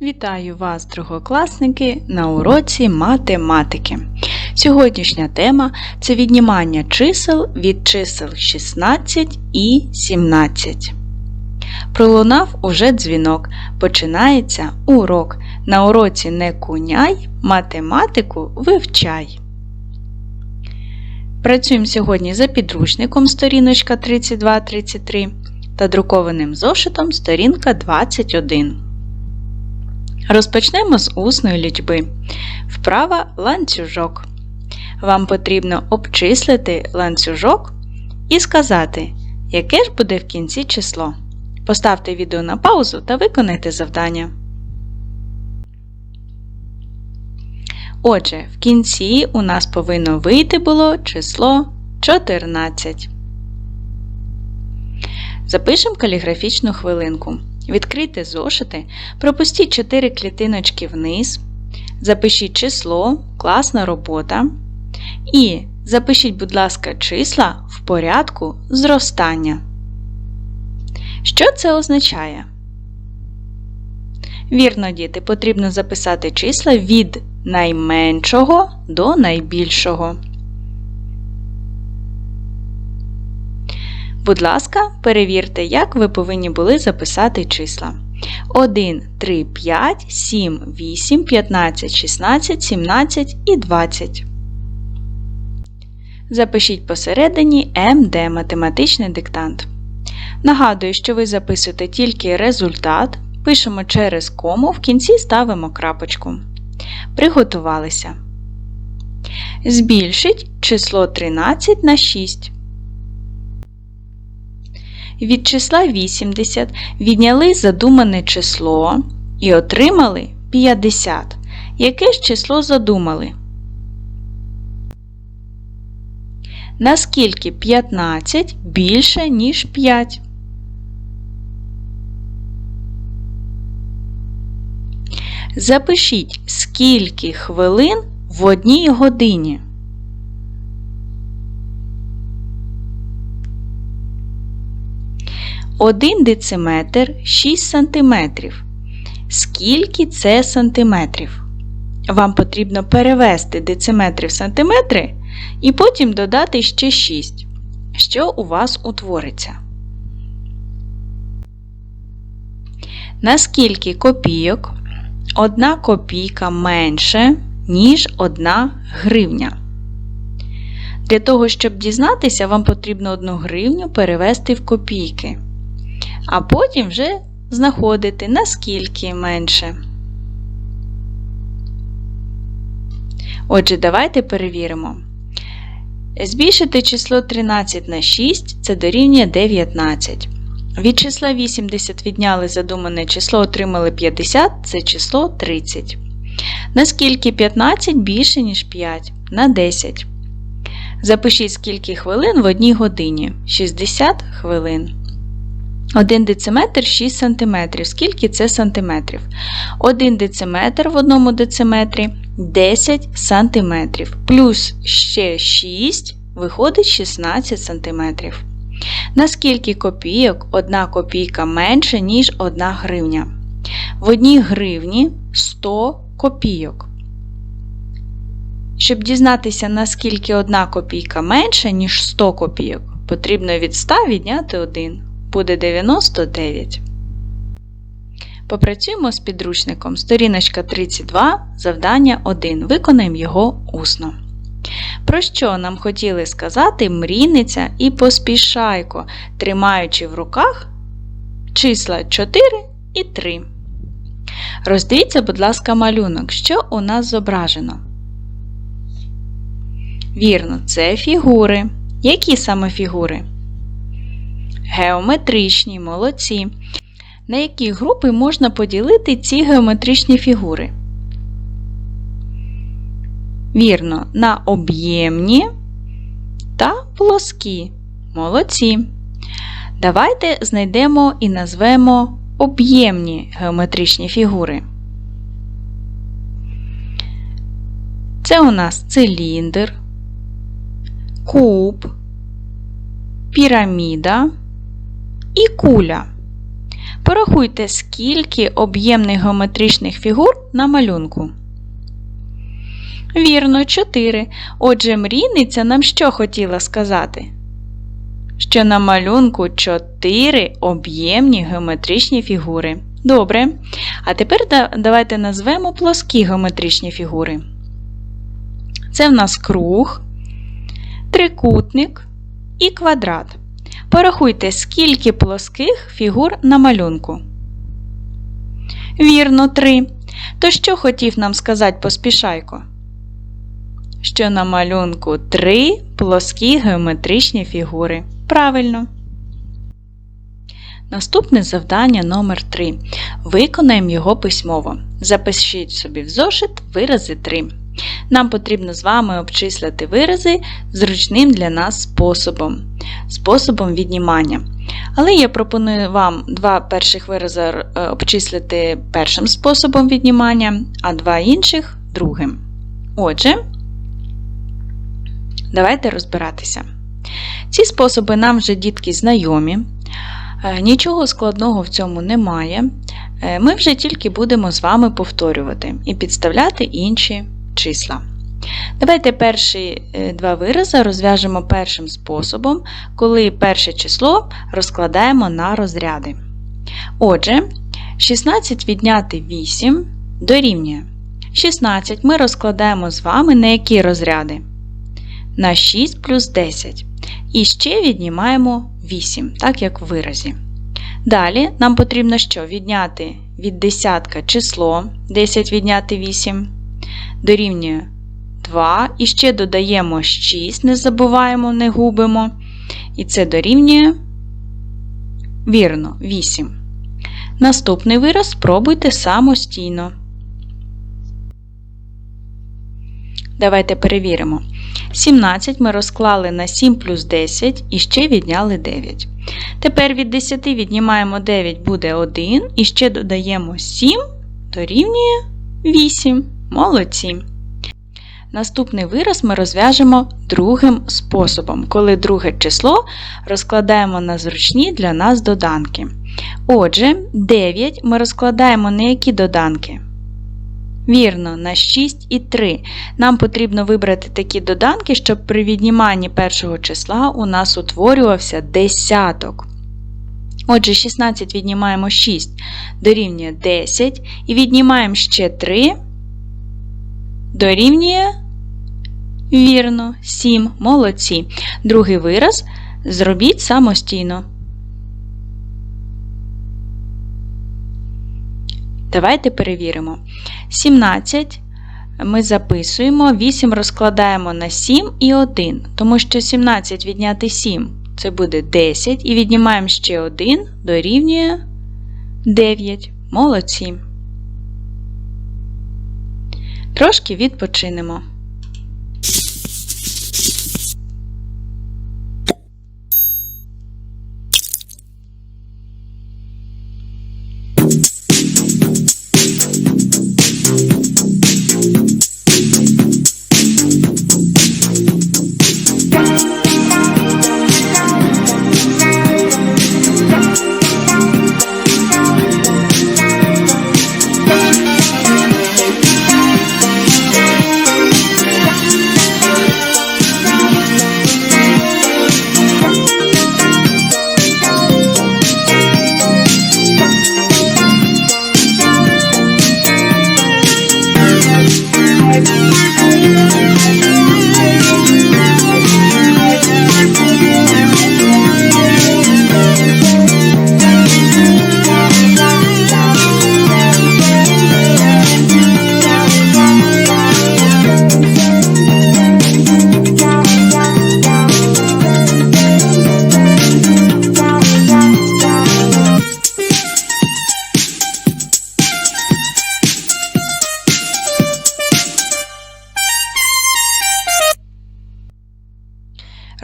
Вітаю вас, другокласники, на уроці математики. Сьогоднішня тема це віднімання чисел від чисел 16 і 17. Пролунав уже дзвінок. Починається урок. На уроці не куняй, математику вивчай. Працюємо сьогодні за підручником сторіночка 32-33 та друкованим зошитом сторінка 21. Розпочнемо з усної лічби. Вправа ланцюжок. Вам потрібно обчислити ланцюжок і сказати, яке ж буде в кінці число. Поставте відео на паузу та виконайте завдання. Отже, в кінці у нас повинно вийти було число 14. Запишемо каліграфічну хвилинку. Відкрийте зошити, пропустіть 4 клітиночки вниз, запишіть число, класна робота. І запишіть, будь ласка, числа в порядку зростання. Що це означає? Вірно, діти, потрібно записати числа від найменшого до найбільшого. Будь ласка, перевірте, як ви повинні були записати числа. 1, 3, 5, 7, 8, 15, 16, 17 і 20. Запишіть посередині МД математичний диктант. Нагадую, що ви записуєте тільки результат, пишемо через кому, в кінці ставимо крапочку. Приготувалися. Збільшіть число 13 на 6. Від числа 80 відняли задумане число і отримали 50. Яке ж число задумали? Наскільки 15 більше, ніж 5? Запишіть, скільки хвилин в одній годині. Один дециметр 6 сантиметрів. Скільки це сантиметрів? Вам потрібно перевести дециметри в сантиметри і потім додати ще 6. Що у вас утвориться? Наскільки копійок одна копійка менше, ніж одна гривня? Для того, щоб дізнатися, вам потрібно одну гривню перевести в копійки а потім вже знаходити наскільки менше. Отже, давайте перевіримо. Збільшити число 13 на 6 це дорівнює 19. Від числа 80 відняли задумане число, отримали 50 це число 30. Наскільки 15 більше, ніж 5 на 10. Запишіть скільки хвилин в одній годині 60 хвилин. 1 дециметр 6 см. Скільки це сантиметрів? 1 дециметр в одному дециметрі 10 см. Плюс ще 6 виходить 16 см. Наскільки копійок 1 копійка менше, ніж 1 гривня? В одній гривні 100 копійок. Щоб дізнатися, наскільки 1 копійка менше, ніж 100 копійок, потрібно від 100 відняти 1 буде 99. Попрацюємо з підручником. Сторіночка 32, завдання 1. Виконаємо його усно. Про що нам хотіли сказати мрійниця і поспішайко, тримаючи в руках числа 4 і 3. Роздивіться, будь ласка, малюнок, що у нас зображено. Вірно, це фігури. Які саме фігури? Геометричні молодці. На які групи можна поділити ці геометричні фігури? Вірно, на об'ємні та плоскі. Молодці. Давайте знайдемо і назвемо об'ємні геометричні фігури. Це у нас циліндр, куб, піраміда і куля. Порахуйте, скільки об'ємних геометричних фігур на малюнку. Вірно, 4. Отже, мрійниця нам що хотіла сказати? Що на малюнку 4 об'ємні геометричні фігури. Добре. А тепер давайте назвемо плоскі геометричні фігури. Це в нас круг, трикутник і квадрат. Порахуйте, скільки плоских фігур на малюнку. Вірно, 3. То що хотів нам сказати поспішайко? Що на малюнку 3 плоскі геометричні фігури. Правильно. Наступне завдання номер 3 Виконаємо його письмово. Запишіть собі в зошит вирази 3. Нам потрібно з вами обчислити вирази зручним для нас способом, способом віднімання. Але я пропоную вам два перших вирази е, обчислити першим способом віднімання, а два інших другим. Отже, давайте розбиратися. Ці способи нам вже дітки знайомі. Е, нічого складного в цьому немає. Е, ми вже тільки будемо з вами повторювати і підставляти інші числа. Давайте перші е, два вирази розв'яжемо першим способом, коли перше число розкладаємо на розряди. Отже, 16 відняти 8 дорівнює. 16 ми розкладаємо з вами на які розряди? На 6 плюс 10. І ще віднімаємо 8, так як в виразі. Далі нам потрібно що? Відняти від десятка число 10 відняти 8 дорівнює 2. І ще додаємо 6, не забуваємо, не губимо. І це дорівнює вірно, 8. Наступний вираз спробуйте самостійно. Давайте перевіримо. 17 ми розклали на 7 плюс 10 і ще відняли 9. Тепер від 10 віднімаємо 9 буде 1 і ще додаємо 7 дорівнює 8. Молодці. Наступний вираз ми розв'яжемо другим способом, коли друге число розкладаємо на зручні для нас доданки. Отже, 9 ми розкладаємо на які доданки? Вірно, на 6 і 3. Нам потрібно вибрати такі доданки, щоб при відніманні першого числа у нас утворювався десяток. Отже, 16 віднімаємо 6 дорівнює 10 і віднімаємо ще 3 дорівнює вірно, 7. Молодці. Другий вираз зробіть самостійно. Давайте перевіримо. 17 ми записуємо, 8 розкладаємо на 7 і 1, тому що 17 відняти 7 це буде 10, і віднімаємо ще 1 дорівнює 9. Молодці. Трошки відпочинемо.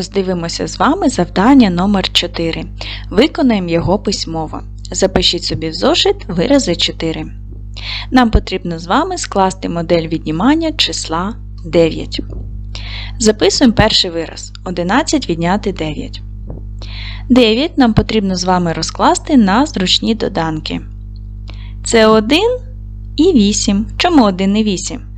Роздивимося з вами завдання номер 4 Виконаємо його письмово. Запишіть собі в зошит вирази 4. Нам потрібно з вами скласти модель віднімання числа 9. Записуємо перший вираз 11 відняти 9. 9 нам потрібно з вами розкласти на зручні доданки. Це 1 і 8. Чому 1 і 8?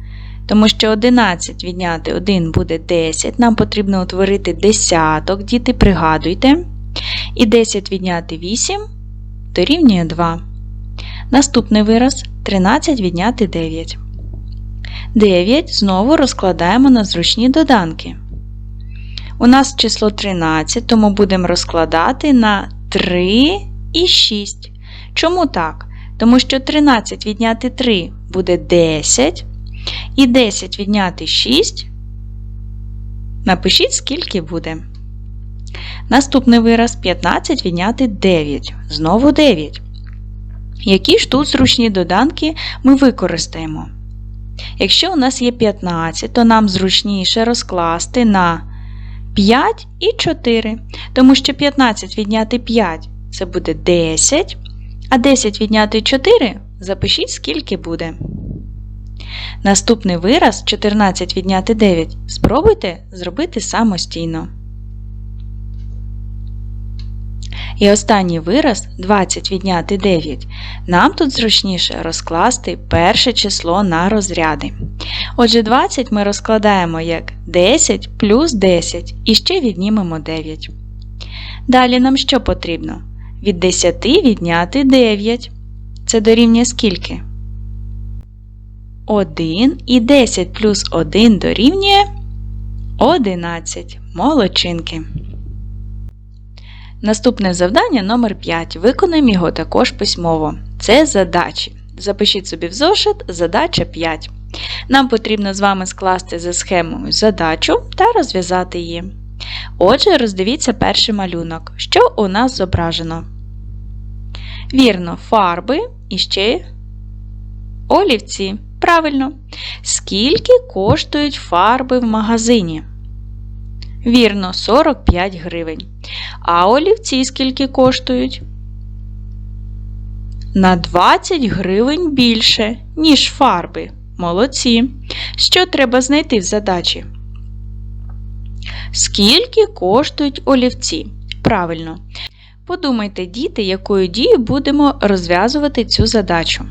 Тому що 11 відняти 1 буде 10. Нам потрібно утворити десяток, діти, пригадуйте. І 10 відняти 8 дорівнює 2. Наступний вираз 13 відняти 9. 9 знову розкладаємо на зручні доданки. У нас число 13, тому будемо розкладати на 3 і 6. Чому так? Тому що 13 відняти 3 буде 10. І 10 відняти 6. Напишіть, скільки буде. Наступний вираз 15 відняти 9. Знову 9. Які ж тут зручні доданки ми використаємо? Якщо у нас є 15, то нам зручніше розкласти на 5 і 4, тому що 15 відняти 5 це буде 10, а 10 відняти 4 запишіть, скільки буде. Наступний вираз 14 відняти 9 спробуйте зробити самостійно. І останній вираз 20 відняти 9. Нам тут зручніше розкласти перше число на розряди. Отже, 20 ми розкладаємо як 10 плюс 10 і ще віднімемо 9. Далі нам що потрібно? Від 10 відняти 9. Це дорівнює скільки? 1 і 10 плюс 1 дорівнює 11. Молодчинки. Наступне завдання номер 5 Виконаємо його також письмово. Це задачі. Запишіть собі в зошит задача 5. Нам потрібно з вами скласти за схемою задачу та розв'язати її. Отже, роздивіться перший малюнок. Що у нас зображено? Вірно, фарби і ще олівці. Правильно. Скільки коштують фарби в магазині? Вірно, 45 гривень. А олівці скільки коштують? На 20 гривень більше, ніж фарби. Молодці. Що треба знайти в задачі? Скільки коштують олівці? Правильно. Подумайте, діти, якою дією будемо розв'язувати цю задачу.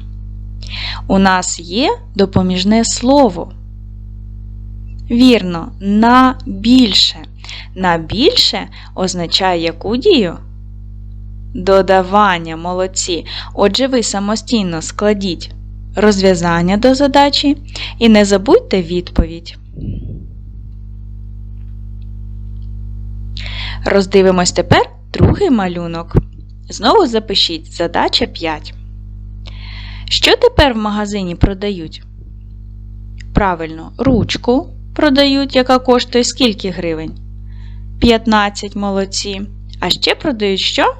У нас є допоміжне слово. Вірно, на більше. На більше означає яку дію? Додавання молодці. Отже, ви самостійно складіть розв'язання до задачі і не забудьте відповідь. Роздивимось тепер другий малюнок. Знову запишіть задача 5. Що тепер в магазині продають? Правильно, ручку продають, яка коштує скільки гривень? 15 молодці. А ще продають що?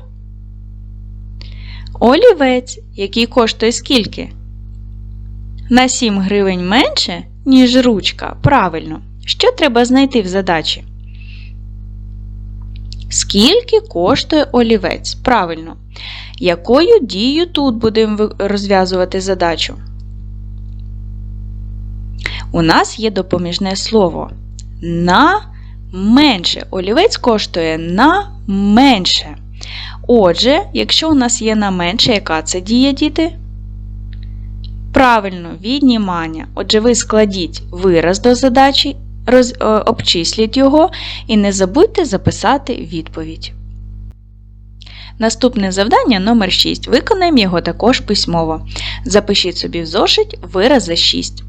Олівець, який коштує скільки? На 7 гривень менше, ніж ручка. Правильно. Що треба знайти в задачі? Скільки коштує олівець? Правильно. Якою дією тут будемо розв'язувати задачу? У нас є допоміжне слово. На менше. Олівець коштує на менше. Отже, якщо у нас є на менше, яка це дія, діти? Правильно, віднімання. Отже, ви складіть вираз до задачі, роз, е, обчисліть його і не забудьте записати відповідь. Наступне завдання номер 6. Виконаємо його також письмово. Запишіть собі в зошить вираз за 6.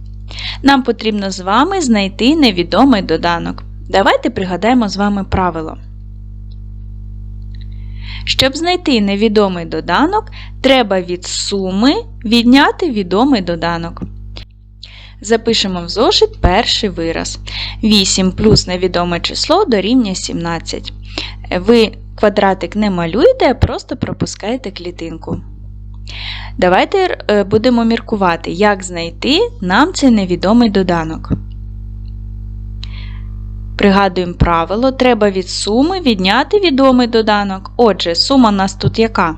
Нам потрібно з вами знайти невідомий доданок. Давайте пригадаємо з вами правило. Щоб знайти невідомий доданок, треба від суми відняти відомий доданок. Запишемо в зошит перший вираз. 8 плюс невідоме число дорівнює 17. Ви квадратик не малюєте, а просто пропускаєте клітинку. Давайте е, будемо міркувати, як знайти нам цей невідомий доданок. Пригадуємо правило, треба від суми відняти відомий доданок. Отже, сума у нас тут яка?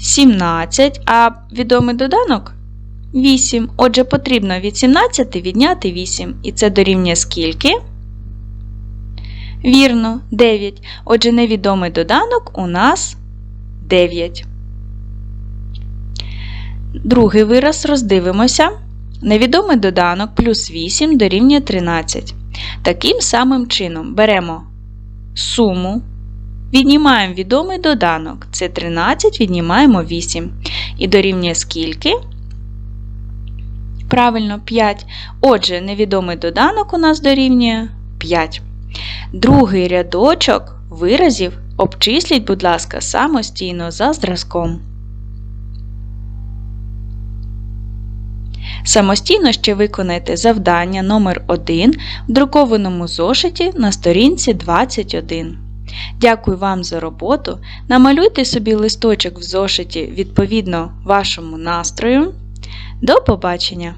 17, а відомий доданок 8. Отже, потрібно від 17 відняти 8. І це дорівнює скільки? Вірно, 9. Отже, невідомий доданок у нас 9. Другий вираз роздивимося. Невідомий доданок плюс 8 дорівнює 13. Таким самим чином беремо суму, віднімаємо відомий доданок. Це 13, віднімаємо 8. І дорівнює скільки? Правильно, 5. Отже, невідомий доданок у нас дорівнює 5. Другий рядочок виразів обчисліть, будь ласка, самостійно за зразком. Самостійно ще виконайте завдання номер 1 в друкованому зошиті на сторінці 21. Дякую вам за роботу. Намалюйте собі листочок в зошиті відповідно вашому настрою. До побачення!